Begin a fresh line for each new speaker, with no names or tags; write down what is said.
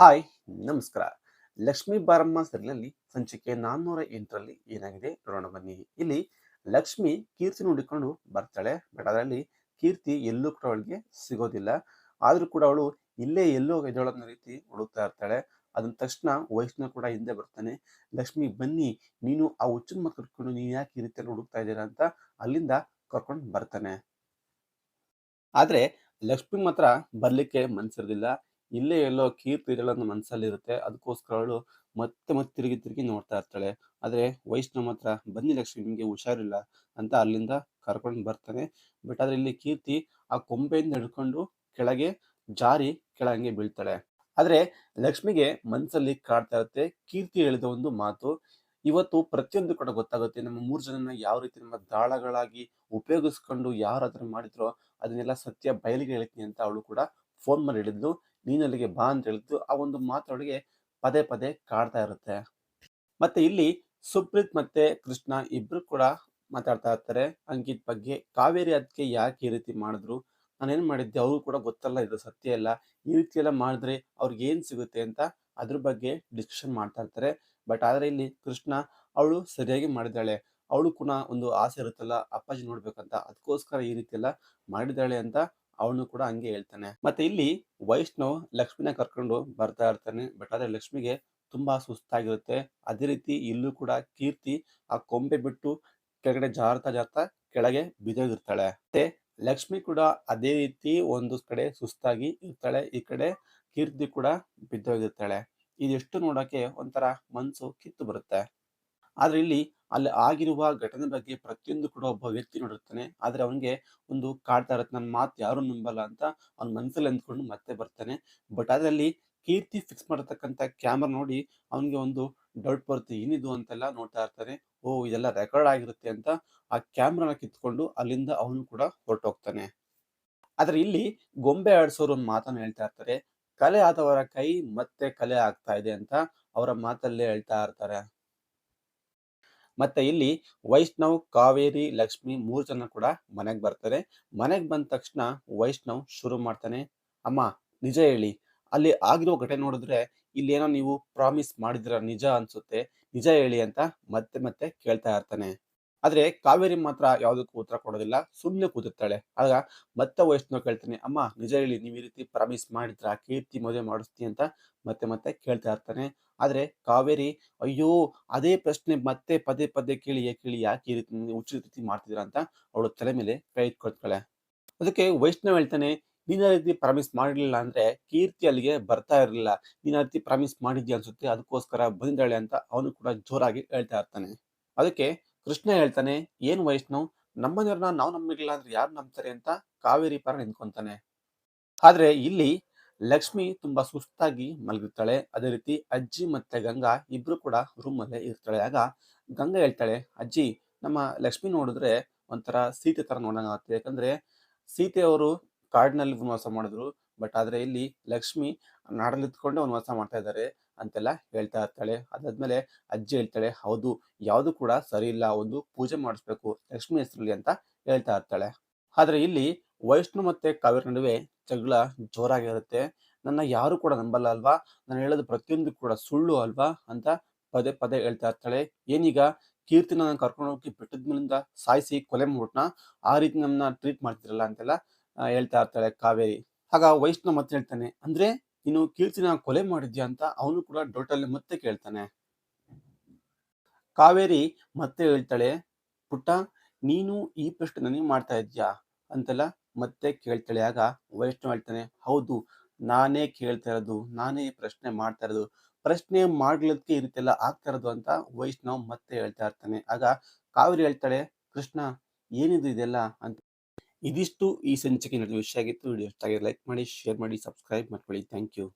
Hi ನಮಸ್ಕಾರ. ಲಕ್ಷ್ಮೀ ಬಾರಮ್ಮ ಸರಿನಲ್ಲಿ ಸಂಚಿಕೆ ನಾನ್ನೂರ ಎಂಟರಲ್ಲಿ ಏನಾಗಿದೆ ನೋಡೋಣ ಬನ್ನಿ. ಇಲ್ಲಿ ಲಕ್ಷ್ಮಿ ಕೀರ್ತಿ ನೋಡಿಕೊಂಡು ಬರ್ತಾಳೆ. ಬಟ್ ಅದರಲ್ಲಿ ಕೀರ್ತಿ ಎಲ್ಲೂ ಕೂಡ ಅವಳಿಗೆ ಸಿಗೋದಿಲ್ಲ. ಆದರೂ ಕೂಡ ಅವಳು ಇಲ್ಲೇ ಎಲ್ಲೋ ಎದೊಳನ್ನ ರೀತಿ ಹುಡುಕ್ತಾ ಇರ್ತಾಳೆ. ಅದನ್ನ ತಕ್ಷಣ ವೈಷ್ಣವ್ ಕೂಡ ಹಿಂದೆ ಬರ್ತಾನೆ. ಲಕ್ಷ್ಮಿ, ಬನ್ನಿ, ನೀನು ಆ ಹುಚ್ಚಿನ ಮಕ್ಕಳು ಕರ್ಕೊಂಡು ನೀನು ಯಾಕೆ ಈ ರೀತಿಯಲ್ಲಿ ಹುಡುಕ್ತಾ ಇದ್ದೀರಾ ಅಂತ ಅಲ್ಲಿಂದ ಕರ್ಕೊಂಡು ಬರ್ತಾನೆ. ಆದ್ರೆ ಲಕ್ಷ್ಮಿ ಮಾತ್ರ ಬರ್ಲಿಕ್ಕೆ ಮನ್ಸಿರೋದಿಲ್ಲ. ಇಲ್ಲೇ ಎಲ್ಲೋ ಕೀರ್ತಿ ಅನ್ನೋ ಇರುತ್ತೆ ಅದಕ್ಕೋಸ್ಕರ ಅವಳು ಮತ್ತೆ ಮತ್ತೆ ತಿರುಗಿ ತಿರುಗಿ ನೋಡ್ತಾ ಇರ್ತಾಳೆ. ಆದರೆ ವೈಷ್ಣವ್ ಮಾತ್ರ ಬನ್ನಿ ಲಕ್ಷ್ಮಿ, ನಿಮಗೆ ಹುಷಾರಿಲ್ಲ ಅಂತ ಅಲ್ಲಿಂದ ಕರ್ಕೊಂಡು ಬರ್ತಾನೆ. ಬಟ್ ಆದರೆ ಇಲ್ಲಿ ಕೀರ್ತಿ ಆ ಕೊಂಬೆಯಿಂದ ಹಿಡ್ಕೊಂಡು ಕೆಳಗೆ ಜಾರಿ ಕೆಳಗೆ ಬೀಳ್ತಾಳೆ. ಆದರೆ ಲಕ್ಷ್ಮಿಗೆ ಮನಸ್ಸಲ್ಲಿ ಕಾಡ್ತಾ ಇರುತ್ತೆ ಕೀರ್ತಿ ಹೇಳಿದ ಒಂದು ಮಾತು. ಇವತ್ತು ಪ್ರತಿಯೊಂದು ಕೂಡ ಗೊತ್ತಾಗುತ್ತೆ ನಮ್ಮ ಮೂರು ಜನನ ಯಾವ ರೀತಿ ನಮ್ಮ ದಾಳಗಳಾಗಿ ಉಪಯೋಗಿಸ್ಕೊಂಡು ಯಾರು ಅದನ್ನ ಮಾಡಿದ್ರೋ ಅದನ್ನೆಲ್ಲ ಸತ್ಯ ಬಯಲಿಗೆ ಹೇಳ್ತೀನಿ ಅಂತ ಅವಳು ಕೂಡ ಫೋನ್ ಮಾಡಿ ಹೇಳಿದ್ಲು. ನೀನ್ ಅಲ್ಲಿಗೆ ಬಾ ಅಂತ ಹೇಳಿದ್ದು ಆ ಒಂದು ಮಾತೊಳಗೆ ಪದೇ ಪದೇ ಕಾಡ್ತಾ ಇರುತ್ತೆ. ಮತ್ತೆ ಇಲ್ಲಿ ಸುಪ್ರೀತ್ ಮತ್ತೆ ಕೃಷ್ಣ ಇಬ್ರು ಕೂಡ ಮಾತಾಡ್ತಾ ಇರ್ತಾರೆ. ಅಂಕಿತ್ ಬಗ್ಗೆ ಕಾವೇರಿ ಅದಕ್ಕೆ ಯಾಕೆ ಈ ರೀತಿ ಮಾಡಿದ್ರು? ನಾನೇನು ಮಾಡಿದ್ದೆ? ಅವ್ರು ಕೂಡ ಗೊತ್ತಲ್ಲ, ಇದು ಸತ್ಯ ಇಲ್ಲ. ಈ ರೀತಿ ಎಲ್ಲ ಮಾಡಿದ್ರೆ ಅವ್ರಿಗೆ ಏನು ಸಿಗುತ್ತೆ ಅಂತ ಅದ್ರ ಬಗ್ಗೆ ಡಿಸ್ಕಷನ್ ಮಾಡ್ತಾ ಇರ್ತಾರೆ. ಬಟ್ ಆದ್ರೆ ಇಲ್ಲಿ ಕೃಷ್ಣ ಅವಳು ಸರಿಯಾಗಿ ಮಾಡಿದ್ದಾಳೆ. ಅವಳು ಕೂಡ ಒಂದು ಆಸೆ ಇರುತ್ತಲ್ಲ, ಅಪ್ಪಾಜಿ ನೋಡ್ಬೇಕಂತ. ಅದಕ್ಕೋಸ್ಕರ ಈ ರೀತಿ ಎಲ್ಲ ಮಾಡಿದ್ದಾಳೆ ಅಂತ ಅವನು ಕೂಡ ಹಂಗೆ ಹೇಳ್ತಾನೆ. ಮತ್ತೆ ಇಲ್ಲಿ ವೈಷ್ಣವ್ ಲಕ್ಷ್ಮಿನ ಕರ್ಕೊಂಡು ಬರ್ತಾ ಇರ್ತಾನೆ. ಬಟ್ ಆದ್ರೆ ಲಕ್ಷ್ಮಿಗೆ ತುಂಬಾ ಸುಸ್ತಾಗಿರುತ್ತೆ. ಅದೇ ರೀತಿ ಇಲ್ಲೂ ಕೂಡ ಕೀರ್ತಿ ಆ ಕೊಂಬೆ ಬಿಟ್ಟು ಕೆಳಗಡೆ ಜಾರ್ತಾ ಜಾರ್ತಾ ಕೆಳಗೆ ಬಿದ್ದೋಗಿರ್ತಾಳೆ ಮತ್ತೆ ಲಕ್ಷ್ಮಿ ಕೂಡ ಅದೇ ರೀತಿ ಒಂದು ಕಡೆ ಸುಸ್ತಾಗಿ ಇರ್ತಾಳೆ. ಈ ಕಡೆ ಕೀರ್ತಿ ಕೂಡ ಬಿದ್ದೋಗಿರ್ತಾಳೆ. ಇದೆಷ್ಟು ನೋಡಕ್ಕೆ ಒಂಥರ ಮನ್ಸು ಕಿತ್ತು ಬರುತ್ತೆ. ಆದ್ರೆ ಇಲ್ಲಿ ಅಲ್ಲಿ ಆಗಿರುವ ಘಟನೆ ಬಗ್ಗೆ ಪ್ರತಿಯೊಂದು ಕೂಡ ಒಬ್ಬ ವ್ಯಕ್ತಿ ನೋಡಿರ್ತಾನೆ. ಆದ್ರೆ ಅವನಿಗೆ ಒಂದು ಕಾಡ್ತಾ ಇರತ್ತೆ ನನ್ನ ಮಾತು ಯಾರು ನಂಬಲ್ಲ ಅಂತ ಅವ್ನ ಮನಸ್ಸಲ್ಲಿ ಅಂದ್ಕೊಂಡು ಮತ್ತೆ ಬರ್ತಾನೆ. ಬಟ್ ಅದರಲ್ಲಿ ಕೀರ್ತಿ ಫಿಕ್ಸ್ ಮಾಡಿರ್ತಕ್ಕಂಥ ಕ್ಯಾಮ್ರಾ ನೋಡಿ ಅವನಿಗೆ ಒಂದು ಡೌಟ್ ಬರುತ್ತೆ, ಏನಿದು? ಅಂತೆಲ್ಲ ನೋಡ್ತಾ ಇರ್ತಾನೆ. ಓ, ಇದೆಲ್ಲ ರೆಕಾರ್ಡ್ ಆಗಿರುತ್ತೆ ಅಂತ ಆ ಕ್ಯಾಮ್ರಾನ ಕಿತ್ಕೊಂಡು ಅಲ್ಲಿಂದ ಅವನು ಕೂಡ ಹೊರಟೋಗ್ತಾನೆ. ಆದ್ರೆ ಇಲ್ಲಿ ಗೊಂಬೆ ಆಡಿಸೋರು ಒಂದು ಮಾತನ್ನು ಹೇಳ್ತಾ ಇರ್ತಾರೆ. ಕಲೆ ಆದವರ ಕೈ ಮತ್ತೆ ಕಲೆ ಆಗ್ತಾ ಇದೆ ಅಂತ ಅವರ ಮಾತಲ್ಲೇ ಹೇಳ್ತಾ ಇರ್ತಾರೆ. ಮತ್ತೆ ಇಲ್ಲಿ ವೈಷ್ಣವ್, ಕಾವೇರಿ, ಲಕ್ಷ್ಮಿ ಮೂರು ಜನ ಕೂಡ ಮನೆಗೆ ಬರ್ತಾರೆ. ಮನೆಗೆ ಬಂದ ತಕ್ಷಣ ವೈಷ್ಣವ್ ಶುರು ಮಾಡ್ತಾನೆ, ಅಮ್ಮ, ನಿಜ ಹೇಳಿ, ಅಲ್ಲಿ ಆಗಿರೋ ಘಟನೆ ನೋಡಿದ್ರೆ ಇಲ್ಲಿ ಏನೋ ನೀವು ಪ್ರಾಮಿಸ್ ಮಾಡಿದ್ರ ನಿಜ ಅನ್ಸುತ್ತೆ, ನಿಜ ಹೇಳಿ ಅಂತ ಮತ್ತೆ ಮತ್ತೆ ಕೇಳ್ತಾ ಇರ್ತಾನೆ. ಆದ್ರೆ ಕಾವೇರಿ ಮಾತ್ರ ಯಾವುದಕ್ಕೂ ಉತ್ತರ ಕೊಡೋದಿಲ್ಲ ಸುಮ್ಮನೆ ಕೂತಿರ್ತಾಳೆ. ಆಗ ಮತ್ತೆ ವೈಷ್ಣವ್ ಕೇಳ್ತಾನೆ, ಅಮ್ಮ, ನಿಜ ಹೇಳಿ, ನೀವು ಈ ರೀತಿ ಪ್ರಾಮಿಸ್ ಮಾಡಿದ್ರ? ಕೀರ್ತಿ ಮದುವೆ ಮಾಡಿಸ್ತೀನಿ ಅಂತ? ಮತ್ತೆ ಮತ್ತೆ ಕೇಳ್ತಾ ಇರ್ತಾನೆ. ಆದ್ರೆ ಕಾವೇರಿ, ಅಯ್ಯೋ, ಅದೇ ಪ್ರಶ್ನೆ ಮತ್ತೆ ಪದೇ ಪದೇ ಕೇಳಿ ಕೇಳಿ, ಯಾಕೆ ಈ ರೀತಿ ಉಚಿತ ರೀತಿ ಮಾಡ್ತಿದ್ರ ಅಂತ ಅವಳು ತಲೆ ಮೇಲೆ ಕೈ ಇಟ್ಕೊಳ್ತಾಳೆ. ಅದಕ್ಕೆ ವೈಷ್ಣವ್ ಹೇಳ್ತಾನೆ, ನೀನ ರೀತಿ ಪ್ರಾಮಿಸ್ ಮಾಡಿರ್ಲಿಲ್ಲ ಅಂದ್ರೆ ಕೀರ್ತಿ ಅಲ್ಲಿಗೆ ಬರ್ತಾ ಇರಲಿಲ್ಲ. ನೀನ ರೀತಿ ಪ್ರಾಮಿಸ್ ಮಾಡಿದ್ಯಾ ಅನ್ಸುತ್ತೆ, ಅದಕ್ಕೋಸ್ಕರ ಬಂದಿದ್ದಾಳೆ ಅಂತ ಅವನು ಕೂಡ ಜೋರಾಗಿ ಹೇಳ್ತಾ ಇರ್ತಾನೆ. ಅದಕ್ಕೆ ಕೃಷ್ಣ ಹೇಳ್ತಾನೆ, ಏನ್ ವೈಷ್ಣವ್ ನಮ್ಮನೆಯವ್ರನ್ನ ನಾವು ನಂಬಿರ್ಲಿಲ್ಲ ಅಂದ್ರೆ ಯಾರು ನಂಬ್ತಾರೆ ಅಂತ ಕಾವೇರಿ ಪರ ನಿಂತ್ಕೊಂತಾನೆ. ಆದ್ರೆ ಇಲ್ಲಿ ಲಕ್ಷ್ಮಿ ತುಂಬಾ ಸುಸ್ತಾಗಿ ಮಲಗಿರ್ತಾಳೆ. ಅದೇ ರೀತಿ ಅಜ್ಜಿ ಮತ್ತೆ ಗಂಗಾ ಇಬ್ರು ಕೂಡ ರೂಮ್ ಅಲ್ಲೇ ಇರ್ತಾಳೆ. ಆಗ ಗಂಗಾ ಹೇಳ್ತಾಳೆ, ಅಜ್ಜಿ, ನಮ್ಮ ಲಕ್ಷ್ಮಿ ನೋಡಿದ್ರೆ ಒಂಥರ ಸೀತೆ ತರ ನೋಡಂಗಾಗುತ್ತೆ. ಯಾಕಂದ್ರೆ ಸೀತೆ ಅವರು ಕಾಡಿನಲ್ಲಿ ವನವಾಸ ಮಾಡಿದ್ರು. ಬಟ್ ಆದ್ರೆ ಇಲ್ಲಿ ಲಕ್ಷ್ಮಿ ನಾಡಲ್ಲಿ ಇದ್ಕೊಂಡೆ ವನವಾಸ ಮಾಡ್ತಾ ಇದ್ದಾರೆ. ಅಂತೆಲ್ಲ ಹೇಳ್ತಾ ಇರ್ತಾಳೆ. ಅದಾದ್ಮೇಲೆ ಅಜ್ಜಿ ಹೇಳ್ತಾಳೆ, ಹೌದು, ಯಾವುದು ಕೂಡ ಸರಿ ಇಲ್ಲ ಒಂದು ಪೂಜೆ ಮಾಡಿಸ್ಬೇಕು, ಲಕ್ಷ್ಮಿ ಹೆಸರಲ್ಲಿ ಅಂತ ಹೇಳ್ತಾ ಇರ್ತಾಳೆ. ಆದ್ರೆ ಇಲ್ಲಿ ವೈಷ್ಣು ಮತ್ತೆ ಕಾವೇರಿ ನಡುವೆ ಜಗಳ ಜೋರಾಗಿರುತ್ತೆ. ನನ್ನ ಯಾರು ಕೂಡ ನಂಬಲ್ಲ ಅಲ್ವಾ? ನಾನು ಹೇಳೋದು ಪ್ರತಿಯೊಂದು ಕೂಡ ಸುಳ್ಳು ಅಲ್ವಾ? ಅಂತ ಪದೇ ಪದೇ ಹೇಳ್ತಾ ಇರ್ತಾಳೆ. ಏನೀಗ ಕೀರ್ತಿನ ನಾನು ಕರ್ಕೊಂಡು ಹೋಗಿ ಬೆಟ್ಟದ ಮೇಲಿಂದ ಸಾಯಿಸಿ ಕೊಲೆ ಮಾಡ್ಬಿಟ್ನ? ಆ ರೀತಿ ನಮ್ಮನ್ನ ಟ್ರೀಟ್ ಮಾಡ್ತಿರಲ್ಲ ಅಂತೆಲ್ಲ ಹೇಳ್ತಾ ಇರ್ತಾಳೆ ಕಾವೇರಿ. ಆಗ ವೈಷ್ಣು ಮತ್ತೆ ಹೇಳ್ತಾನೆ, ಅಂದ್ರೆ ನೀನು ಕೀರ್ತಿನ ಕೊಲೆ ಮಾಡಿದ್ಯಾ ಅಂತ ಅವನು ಕೂಡ ಡೌಟಲ್ಲಿ ಮತ್ತೆ ಕೇಳ್ತಾನೆ. ಕಾವೇರಿ ಮತ್ತೆ ಹೇಳ್ತಾಳೆ, ಪುಟ್ಟ, ನೀನು ಈ ಪ್ರಶ್ನೆ ನನಗೆ ಮಾಡ್ತಾ ಇದ್ಯಾ? ಅಂತೆಲ್ಲ ಮತ್ತೆ ಕೇಳ್ತಾಳೆ. ಆಗ ವೈಷ್ಣವ್ ಹೇಳ್ತಾನೆ, ಹೌದು, ನಾನೇ ಕೇಳ್ತಾ ಇರೋದು, ನಾನೇ ಪ್ರಶ್ನೆ ಮಾಡ್ತಾ ಇರೋದು. ಪ್ರಶ್ನೆ ಮಾಡ್ಲಿಕ್ಕೆ ಈ ಆಗ್ತಾ ಇರೋದು ಅಂತ ವೈಷ್ಣವ್ ಮತ್ತೆ ಹೇಳ್ತಾ ಇರ್ತಾನೆ. ಆಗ ಕಾವೇರಿ ಹೇಳ್ತಾಳೆ, ಕೃಷ್ಣ, ಏನಿದು ಇದೆಲ್ಲ? ಅಂತ ಇದಿಷ್ಟು ಈ ಸಂಚಿಕೆ ವಿಷಯ ಆಗಿತ್ತು. ವಿಡಿಯೋ ಇಷ್ಟ ಲೈಕ್ ಮಾಡಿ ಶೇರ್ ಮಾಡಿ ಸಬ್ಸ್ಕ್ರೈಬ್ ಮಾಡ್ಕೊಳ್ಳಿ. Thank you